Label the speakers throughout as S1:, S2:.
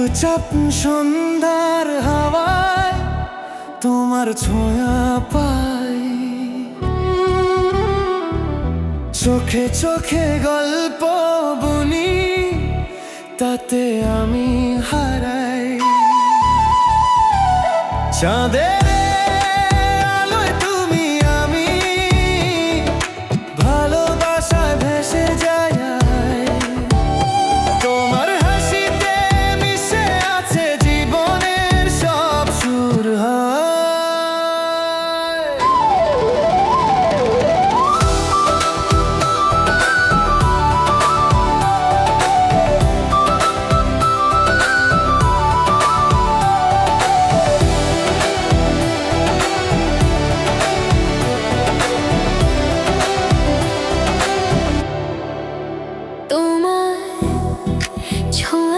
S1: চুপচাপ সন্ধ্যার হাওয়ায় তোমার ছোঁয়া পাই। চোখে চোখে গল্প বুনি তাতে আমি হারাই। চাঁদের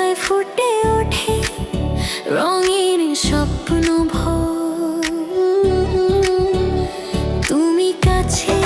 S2: ছোঁয়ায় ফুটে ওঠে রঙিন স্বপ্ন ভোর। তুমি কাছে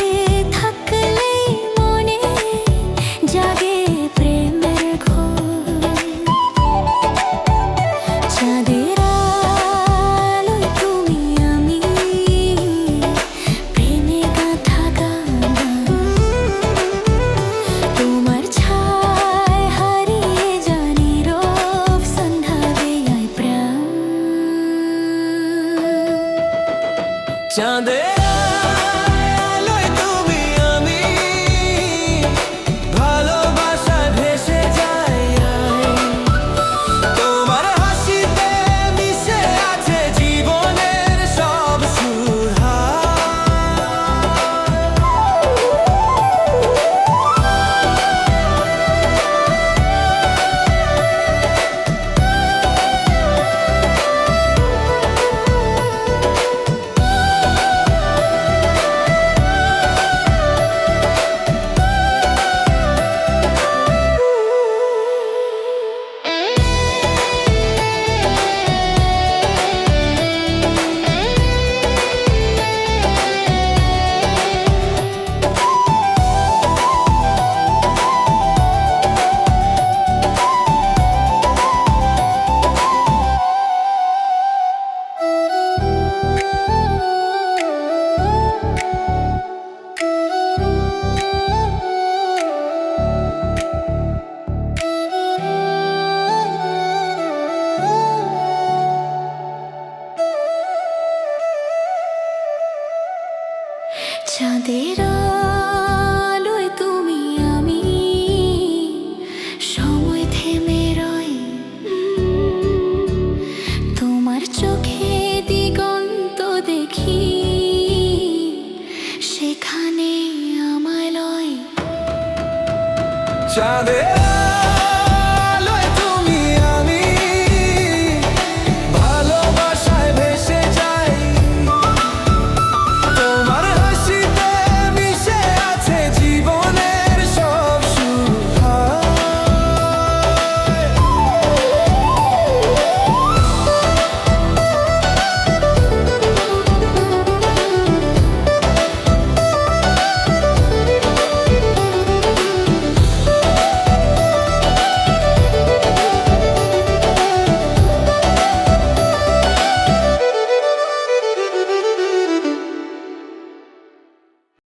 S2: চাঁদের চাঁদের আলোয় তুমি আমি। সময় থেমে রয়। তোমার চোখে দিগন্ত দেখি। সেখানে আমায় লয়।
S1: চাঁদের